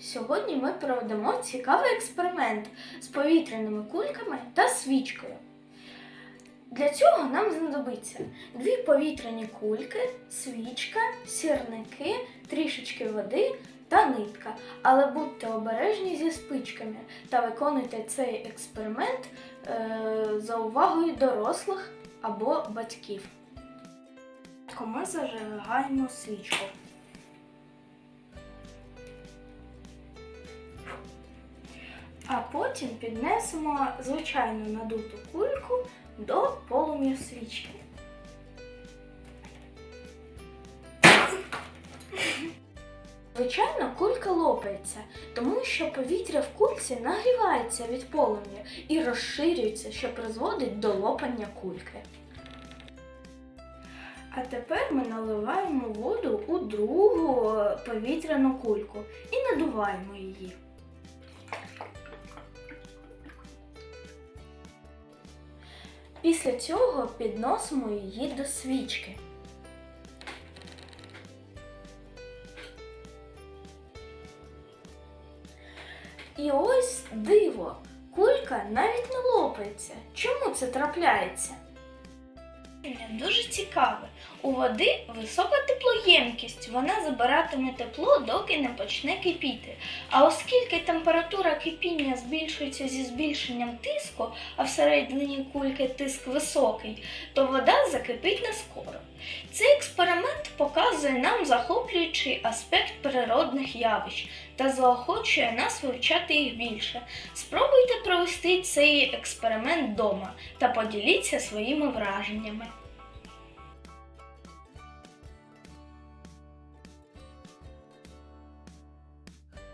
Сьогодні ми проведемо цікавий експеримент з повітряними кульками та свічкою. Для цього нам знадобиться дві повітряні кульки, свічка, сірники, трішечки води та нитка. Але будьте обережні зі спичками та виконуйте цей експеримент е, за увагою дорослих або батьків. Ми зажигаємо свічку. А потім піднесемо звичайну надуту кульку до полум'я свічки. Звичайно, кулька лопається, тому що повітря в кульці нагрівається від полум'я і розширюється, що призводить до лопання кульки. А тепер ми наливаємо воду у другу повітряну кульку і надуваємо її. Після цього підносимо її до свічки. І ось диво, кулька навіть не лопається. Чому це трапляється? Дуже цікаве. У води висока теплоємкість, вона забиратиме тепло, доки не почне кипіти. А оскільки температура кипіння збільшується зі збільшенням тиску, а всередині кульки тиск високий, то вода закипить не скоро. Показує нам захоплюючий аспект природних явищ та заохочує нас вивчати їх більше. Спробуйте провести цей експеримент вдома та поділіться своїми враженнями.